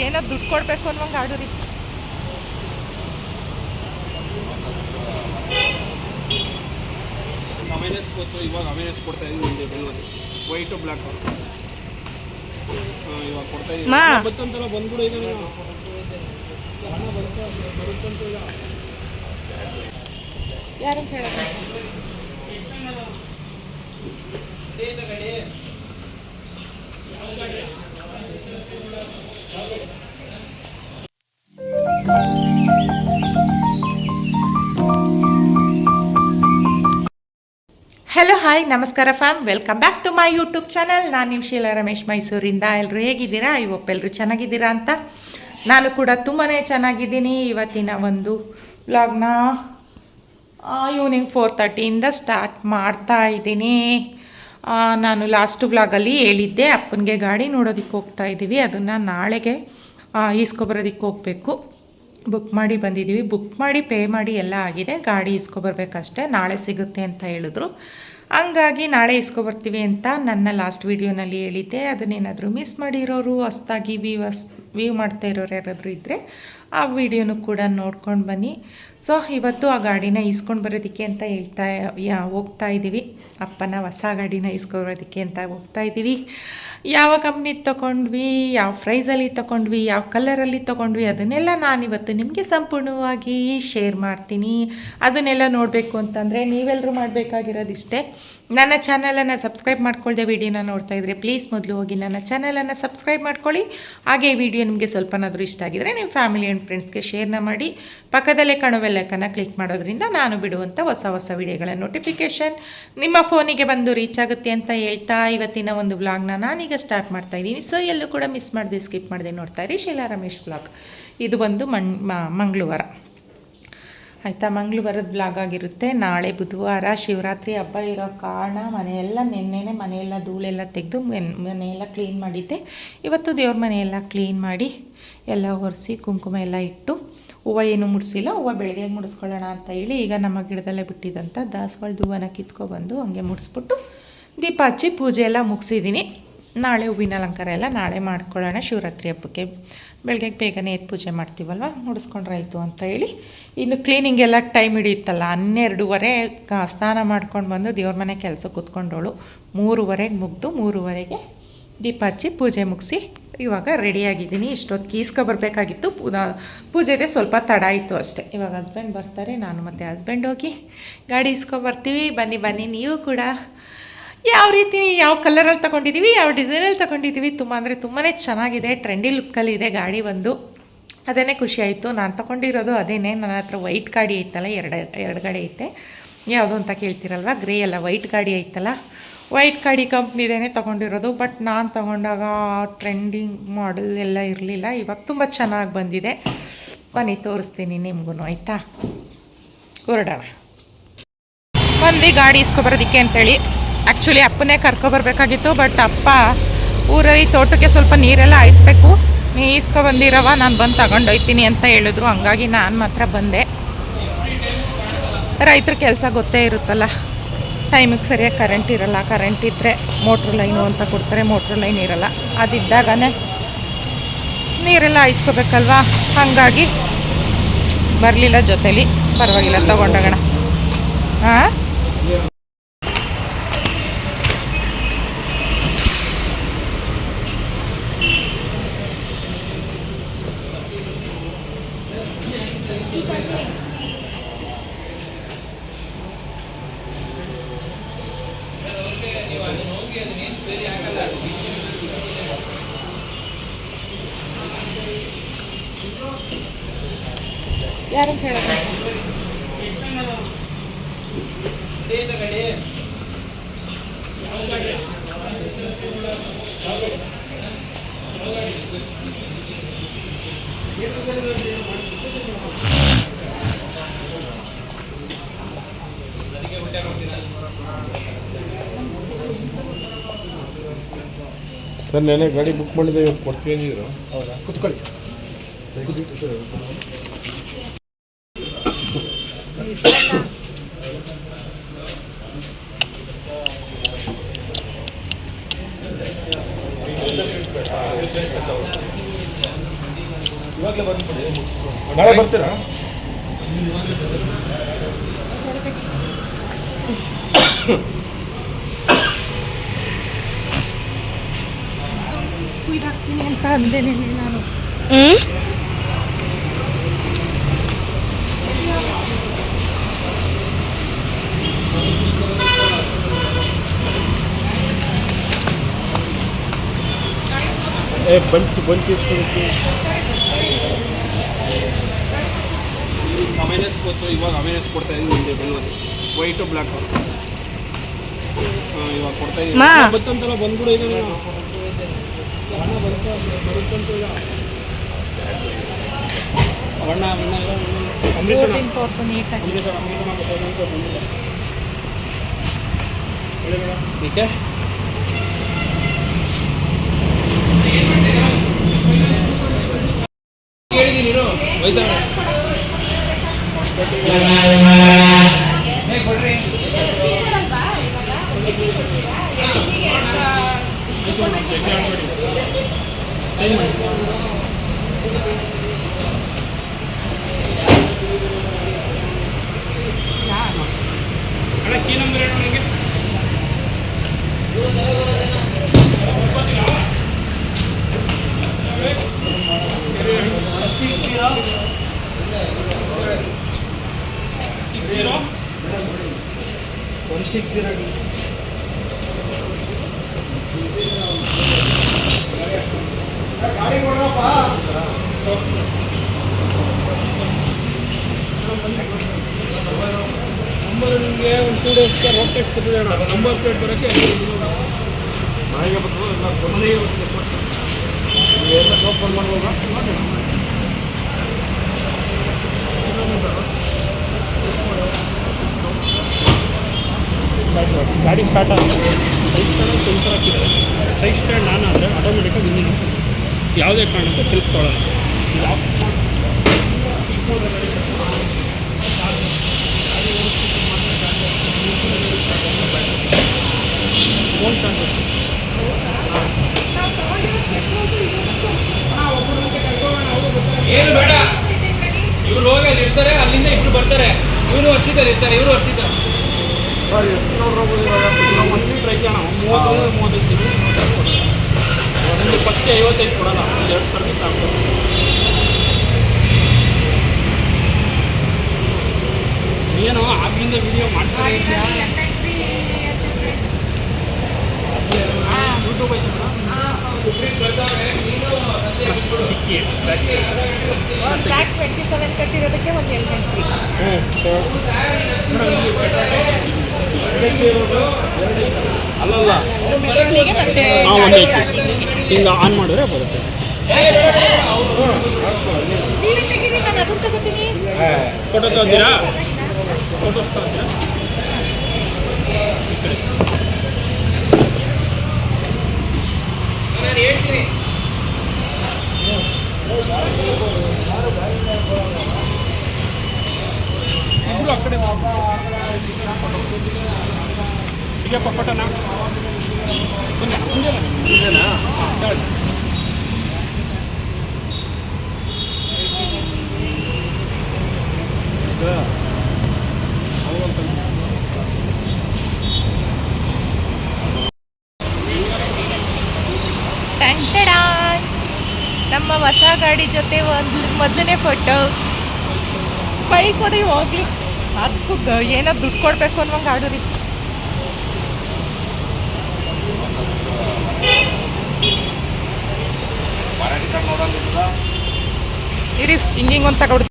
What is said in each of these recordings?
ಏನೋ ದುಡ್ಡು ಕೊಡಬೇಕು ಅನ್ನೋಂಗೆ ಆಡೋರಿ ಅವೇರ್ನೆಸ್ ಗೊತ್ತು ಇವಾಗ ಅವೇರ್ನೆಸ್ ಕೊಡ್ತಾ ಇದೀವಿ ಬೆಂಗಳೂರು ವೈಟು ಬ್ಲ್ಯಾಕ್ ಇವಾಗ ಕೊಡ್ತಾ ಇದೀವಿ ಮಾ. ಬಂತಂತಲ್ಲ ಬಂದ್ಬಿಡು ಈಗ ನೀನು. ಹಣ ಬಂತ ಬರುತ್ತಂತ ಈಗ. ಯಾರಂತ ಹೇಳೋದು ಹಲೋ ಹಾಯ್ ನಮಸ್ಕಾರ fam welcome back to my YouTube channel ನಾನು ನಿಮ್ಮ ಶೀಲಾ ರಮೇಶ್ ಮೈಸೂರಿಂದ. ಎಲ್ಲರೂ ಹೇಗಿದ್ದೀರಾ? ಇವಪ್ಪೆಲ್ಲರೂ ಚೆನ್ನಾಗಿದ್ದೀರಾ ಅಂತ ನಾನು ಕೂಡ ತುಂಬಾ ಚೆನ್ನಾಗಿದ್ದೀನಿ. ಇವತ್ತಿನ ಒಂದು ವ್ಲಾಗ್ನ ಈವ್ನಿಂಗ್ ಫೋರ್ ತರ್ಟಿಯಿಂದ ಸ್ಟಾರ್ಟ್ ಮಾಡ್ತಾ ಇದ್ದೀನಿ. ನಾನು ಲಾಸ್ಟ್ ವ್ಲಾಗಲ್ಲಿ ಹೇಳಿದ್ದೆ, ಅಪ್ಪನಿಗೆ ಗಾಡಿ ನೋಡೋದಕ್ಕೆ ಹೋಗ್ತಾ ಇದ್ದೀವಿ ಅದನ್ನು ನಾಳೆಗೆ ಈಸ್ಕೊಬರೋದಕ್ಕೆ ಹೋಗಬೇಕು. ಬುಕ್ ಮಾಡಿ ಬಂದಿದ್ದೀವಿ ಬುಕ್ ಮಾಡಿ ಪೇ ಮಾಡಿ ಎಲ್ಲ ಆಗಿದೆ. ಗಾಡಿ ಇಸ್ಕೊಬರ್ಬೇಕಷ್ಟೇ ನಾಳೆ ಸಿಗುತ್ತೆ ಅಂತ ಹೇಳಿದ್ರು. ಹಂಗಾಗಿ ನಾಳೆ ಇಸ್ಕೊಬರ್ತೀವಿ ಅಂತ ನನ್ನ ಲಾಸ್ಟ್ ವೀಡಿಯೋನಲ್ಲಿ ಹೇಳಿದ್ದೆ. ಅದನ್ನೇನಾದರೂ ಮಿಸ್ ಮಾಡಿರೋರು, ಹೊಸ್ದಾಗಿ ವ್ಯೂವರ್ಸ್ ವ್ಯೂ ಮಾಡ್ತಾ ಇರೋರು ಯಾರಾದರೂ ಇದ್ದರೆ ಆ ವಿಡಿಯೋನು ಕೂಡ ನೋಡ್ಕೊಂಡು ಬನ್ನಿ. ಸೊ, ಇವತ್ತು ಆ ಗಾಡಿನ ಇಸ್ಕೊಂಡು ಬರೋದಕ್ಕೆ ಅಂತ ಹೇಳ್ತಾ, ಯಾ, ಹೋಗ್ತಾ ಇದ್ದೀವಿ ಅಪ್ಪನ ಹೊಸ ಗಾಡಿನ ಇಸ್ಕೊಬರೋದಕ್ಕೆ ಅಂತ ಹೋಗ್ತಾ ಇದ್ದೀವಿ ಯಾವ ಕಂಪ್ನಿ ತೊಗೊಂಡ್ವಿ ಯಾವ ಪ್ರೈಸಲ್ಲಿ ತೊಗೊಂಡ್ವಿ ಯಾವ ಕಲರಲ್ಲಿ ತೊಗೊಂಡ್ವಿ ಅದನ್ನೆಲ್ಲ ನಾನಿವತ್ತು ನಿಮಗೆ ಸಂಪೂರ್ಣವಾಗಿ ಶೇರ್ ಮಾಡ್ತೀನಿ. ಅದನ್ನೆಲ್ಲ ನೋಡಬೇಕು ಅಂತಂದರೆ ನೀವೆಲ್ಲರೂ ಮಾಡಬೇಕಾಗಿರೋದಿಷ್ಟೇ. ನನ್ನ ಚಾನಲನ್ನು ಸಬ್ಸ್ಕ್ರೈಬ್ ಮಾಡ್ಕೊಳ್ಳದೆ ವಿಡಿಯೋನ ನೋಡ್ತಾ ಇದ್ದರೆ ಪ್ಲೀಸ್ ಮೊದಲು ಹೋಗಿ ನನ್ನ ಚಾನಲನ್ನು ಸಬ್ಸ್ಕ್ರೈಬ್ ಮಾಡ್ಕೊಳ್ಳಿ. ಹಾಗೆ ಈ ವಿಡಿಯೋ ನಿಮಗೆ ಸ್ವಲ್ಪನಾದರೂ ಇಷ್ಟ ಆಗಿದರೆ ನಿಮ್ಮ ಫ್ಯಾಮಿಲಿ ಆ್ಯಂಡ್ ಫ್ರೆಂಡ್ಸ್ಗೆ ಶೇರ್ನ ಮಾಡಿ. ಪಕ್ಕದಲ್ಲೇ ಕಾಣುವ ಲೆಕ್ಕನ ಕ್ಲಿಕ್ ಮಾಡೋದ್ರಿಂದ ನಾನು ಬಿಡುವಂಥ ಹೊಸ ಹೊಸ ವಿಡಿಯೋಗಳ ನೋಟಿಫಿಕೇಷನ್ ನಿಮ್ಮ ಫೋನಿಗೆ ಬಂದು ರೀಚ್ ಆಗುತ್ತೆ ಅಂತ ಹೇಳ್ತಾ ಇವತ್ತಿನ ಒಂದು ವ್ಲಾಗ್ನ ನಾನೀಗ ಸ್ಟಾರ್ಟ್ ಮಾಡ್ತಾ ಇದ್ದೀನಿ. ಸೊ ಎಲ್ಲೂ ಕೂಡ ಮಿಸ್ ಮಾಡಿದೆ ಸ್ಕಿಪ್ ಮಾಡಿದೆ ನೋಡ್ತಾ ಇರಿ ಶೀಲಾ ರಮೇಶ್ ವ್ಲಾಗ್ ಇದು ಬಂದು ಮಂಗಳವಾರ. ಆಯಿತಾ, ಮಂಗಳವಾರದ ಬ್ಲಾಗ್ ಆಗಿರುತ್ತೆ. ನಾಳೆ ಬುಧವಾರ ಶಿವರಾತ್ರಿ ಹಬ್ಬ ಇರೋ ಕಾರಣ ಮನೆಯೆಲ್ಲ ನಿನ್ನೆನೆ ಮನೆಯೆಲ್ಲ ಧೂಳೆಲ್ಲ ತೆಗೆದು ಮನೆಯೆಲ್ಲ ಕ್ಲೀನ್ ಮಾಡಿದ್ದೆ. ಇವತ್ತು ದೇವ್ರ ಮನೆಯೆಲ್ಲ ಕ್ಲೀನ್ ಮಾಡಿ ಎಲ್ಲ ಒರೆಸಿ ಕುಂಕುಮ ಎಲ್ಲ ಇಟ್ಟು ಹೂವು ಏನು ಮುಡಿಸಿಲ್ಲ, ಹೂವು ಬೆಳಗ್ಗೆ ಮುಡಿಸ್ಕೊಳ್ಳೋಣ ಅಂತ ಹೇಳಿ ಈಗ ನಮ್ಮ ಗಿಡದಲ್ಲೇ ಬಿಟ್ಟಿದ್ದಂಥ ದಾಸವಾಳದ ಹೂವನ್ನ ಕಿತ್ಕೊಬಂದು ಹಂಗೆ ಮುಡಿಸ್ಬಿಟ್ಟು ದೀಪ ಹಚ್ಚಿ ಪೂಜೆ ಎಲ್ಲ ಮುಗಿಸಿದ್ದೀನಿ ನಾಳೆ ಹೂವಿನ ಅಲಂಕಾರ ಎಲ್ಲ ನಾಳೆ ಮಾಡ್ಕೊಳ್ಳೋಣ ಶಿವರಾತ್ರಿ ಹಬ್ಬಕ್ಕೆ. ಬೆಳಗ್ಗೆ ಬೇಗನೆ ಎದ್ದು ಪೂಜೆ ಮಾಡ್ತೀವಲ್ವ? ಮುಡಿಸ್ಕೊಂಡ್ರೆ ಆಯಿತು ಅಂತ ಹೇಳಿ. ಇನ್ನು ಕ್ಲೀನಿಂಗ್ ಎಲ್ಲ ಟೈಮ್ ಹಿಡಿಯುತ್ತಲ್ಲ, ಹನ್ನೆರಡುವರೆ ಸ್ನಾನ ಮಾಡ್ಕೊಂಡು ಬಂದು ದೇವ್ರ ಮನೆ ಕೆಲಸ ಕೂತ್ಕೊಂಡವಳು ಮೂರುವರೆಗೆ ಮುಗ್ದು ಮೂರುವರೆಗೆ ದೀಪ ಹಚ್ಚಿ ಪೂಜೆ ಮುಗಿಸಿ ಇವಾಗ ರೆಡಿಯಾಗಿದ್ದೀನಿ ಇಷ್ಟೊತ್ತಿಗೆ ಈಸ್ಕೊಬರ್ಬೇಕಾಗಿತ್ತು ಪೂಜೆದೆ ಸ್ವಲ್ಪ ತಡ ಆಯಿತು ಅಷ್ಟೇ. ಇವಾಗ ಹಸ್ಬೆಂಡ್ ಬರ್ತಾರೆ, ನಾನು ಮತ್ತು ಹಸ್ಬೆಂಡ್ ಹೋಗಿ ಗಾಡಿ ಇಸ್ಕೊಬರ್ತೀವಿ ಬನ್ನಿ ಬನ್ನಿ, ನೀವು ಕೂಡ. ಯಾವ ರೀತಿ ಯಾವ ಕಲರಲ್ಲಿ ತಗೊಂಡಿದ್ದೀವಿ ಯಾವ ಡಿಸೈನಲ್ಲಿ ತೊಗೊಂಡಿದ್ದೀವಿ ತುಂಬ ಅಂದರೆ ತುಂಬಾ ಚೆನ್ನಾಗಿದೆ ಟ್ರೆಂಡಿ ಲುಕ್ಕಲ್ಲಿ ಇದೆ ಗಾಡಿ ಬಂದು ಅದೇ ಖುಷಿ ಆಯಿತು. ನಾನು ತೊಗೊಂಡಿರೋದು ಅದೇನೇ, ನನ್ನ ಹತ್ರ ವೈಟ್ ಗಾಡಿ ಐತಲ್ಲ, ಎರಡು ಎರಡು ಗಾಡಿ ಐತೆ. ಯಾವುದು ಅಂತ ಕೇಳ್ತಿರಲ್ವ? ಗ್ರೇ ಅಲ್ಲ ವೈಟ್ ಗಾಡಿ ಐತಲ್ಲ. ವೈಟ್ ಗಾಡಿ ಕಂಪ್ನಿದೇನೆ ತೊಗೊಂಡಿರೋದು ಬಟ್ ನಾನು ತೊಗೊಂಡಾಗ ಟ್ರೆಂಡಿಂಗ್ ಮಾಡಲ್ ಎಲ್ಲ ಇರಲಿಲ್ಲ. ಇವಾಗ ತುಂಬ ಚೆನ್ನಾಗಿ ಬಂದಿದೆ. ಬನ್ನಿ, ತೋರಿಸ್ತೀನಿ ನಿಮಗೂ ಆಯಿತಾ? ಹೊರಡೋಣ. ಬಂದು ಗಾಡಿ ಇಸ್ಕೊಬರೋದಕ್ಕೆ ಅಂತೇಳಿ. ಆ್ಯಕ್ಚುಲಿ ಅಪ್ಪನೇ ಕರ್ಕೊಬರ್ಬೇಕಾಗಿತ್ತು ಬಟ್ ಅಪ್ಪ ಊರಲ್ಲಿ ತೋಟಕ್ಕೆ ಸ್ವಲ್ಪ ನೀರೆಲ್ಲ ಹಾಯಿಸ್ಬೇಕು. ನೀ ಇಸ್ಕೊ ಬಂದಿರವ ನಾನು ಬಂದು ತಗೊಂಡೋಯ್ತೀನಿ ಅಂತ ಹೇಳಿದ್ರು. ಹಂಗಾಗಿ ನಾನು ಮಾತ್ರ ಬಂದೆ. ರೈತರ ಕೆಲಸ ಗೊತ್ತೇ ಇರುತ್ತಲ್ಲ. ಟೈಮಿಗೆ ಸರಿಯಾಗಿ ಕರೆಂಟ್ ಇರಲ್ಲ. ಕರೆಂಟ್ ಇದ್ದರೆ ಮೋಟ್ರ್ ಲೈನು ಅಂತ ಕೊಡ್ತಾರೆ ಮೋಟ್ರ್ ಲೈನ್ ಇರಲ್ಲ. ಅದಿದ್ದಾಗನೇ ನೀರೆಲ್ಲ ಹಾಯಿಸ್ಕೋಬೇಕಲ್ವಾ? ಹಾಗಾಗಿ ಬರಲಿಲ್ಲ ಜೊತೇಲಿ. ಪರವಾಗಿಲ್ಲ, ತಗೊಂಡೋಗೋಣ. ಹಾಂ ಯಾರಂತ ಹೇಳೋದು ಸರ್ ನೆನೆ ಗಾಡಿ ಬುಕ್ ಮಾಡಿದ್ದೆ ಇವತ್ತು ಕೊಡ್ತೀವಿ ಅಂದಿದ್ರು. ಹೌದಾ? ಕುತ್ಕೊಳ್ಳಿ ಸರ್ ಇವಾಗಲೇ ಬಂದ್ಬಿಡಿ ನಾಳೆ ಬರ್ತೀರಾ ಕುಯ್ದಾಕ್ತೀನಿ ಅಂತ ಅಂದೇನೆ ನಾನು ಹ್ಞೂ ಏ ಬಂಚ್ ಬಂಚ್ ಅವೇರ್ನೆಸ್ ಗೊತ್ತು ಇವಾಗ ಅವೇರ್ನೆಸ್ ಕೊಡ್ತಾ ಇದ್ದೀವಿ ಮುಂದೆ ಬೆಂಗಳೂರು ವೈಟು ಬ್ಲ್ಯಾಕ್ ಇವಾಗ ಕೊಡ್ತಾ ಇದ್ದೀವಿ. ಬತ್ತಂತಲ್ಲ ಬಂದ್ಬಿಡು ಈಗ. ಬಣ್ಣ ಬರುತ್ತಾ ಬರುತ್ತಂತ ಈಗ. ಬಣ್ಣ ಬಣ್ಣ ಎಲ್ಲ ಅಂಬರೀಷಣ ಫೋರ್ಟೀನ್ ತೋರಿಸು ನೀಟಾಗಿ ಅಂಬರೀಷಣ ಅಂಬರೀಷಣ ಬರ್ತದಂತ ಬಂದಿಲ್ಲ ಏಕೆ? ಹೇಳಿದ್ದೀನಿ ಡೇಸ್ಗೆ ರೋಡ್ ಟ್ಯಾಕ್ಸ್ ಕೊಟ್ಟಿದೆ ಅಣ್ಣ ನಂಬರ್ ಪ್ಲೇಟ್ ಬರೋಕ್ಕೆ ಮನೆಗೆ ಬಂದು ಎಲ್ಲ ಓಪನ್ ಮಾಡ್ಬೋದ ಗಾಡಿ ಸ್ಟಾರ್ಟ್ ಆಗಿದೆ ಸೈಡ್ ಸ್ಟ್ಯಾಂಡ್ ಸೆನ್ಸರ್ ಹಾಕಿದ್ದಾರೆ ಸೈಡ್ ಸ್ಟ್ಯಾಂಡ್ ನಾನು ಆದರೆ ಆಟೋಮೆಟಿಕಾಗಿ ಹಿಂದಿನ ಯಾವುದೇ ಕಾರಣಕ್ಕೂ ಸೆಲ್ಫ್ ತೊಗೊಳ್ಳಲ್ಲ ಇದು ಫೋನ್ ಏನು ಬೇಡ. ಇವ್ರು ಹೋಗಿ ಅಲ್ಲಿ ಇರ್ತಾರೆ ಅಲ್ಲಿಂದ ಇಬ್ರು ಬರ್ತಾರೆ. ಇವರು ವರ್ಷಿದ್ದಾರೆ ಇರ್ತಾರೆ ಇವರು ಅಣ್ಣ ಮೂವತ್ತೈದು ಮೂವತ್ತೈದು ಒಂದು ಐವತ್ತೈದು ಎರಡು ಸರ್ವಿಸ್ ಆಗ್ತದೆ ಏನು ಆಗಿಂದ ವಿಡಿಯೋ ಮಾಡ್ತಾರೆ ಬ್ಲ್ಯಾಕ್ ಟ್ವೆಂಟಿ ಸೆವೆನ್ ಕಟ್ಟಿರೋದಕ್ಕೆ ಒಂದು ಹೆಲ್ಮೆಟ್ ಫ್ರೀ ಅಲ್ಲಲ್ಲ ಮತ್ತೆ ಆನ್ ಮಾಡಿದ್ರೆ ಬರುತ್ತೆ ನಾನು ಫೋಟೋ ತಗೋತೀರಾ ಫೋಟೋಸ್ ತಗೋತೀರಾ ನಾನು ಹೇಳ್ತೀನಿ ಇಬ್ರು ಆ ಕಡೆ ಹೀಗಪ್ಪ ಫೋಟೋನಾ ಬನ್ನಿ ಮುಂಜಾನೆ ಹೇಳಿ ಟಂಟಡಾಯ್ ನಮ್ಮ ಹೊಸ ಗಾಡಿ ಜೊತೆ ಒಂದು ಮೊದಲನೇ ಫೋಟೋ ಸ್ಪೈ ಕೊಡಿ ಹೋಗ್ಲಿ ಅದಕ್ಕೂ ಗ- ಏನೋ ದುಡ್ಡು ಕೊಡಬೇಕು ಅನ್ನೋಂಗೆ ಆಡೋರಿ ಇರಿ ಹಿಂಗಿಂಗ್ ಒಂದು ತಗೊಡ್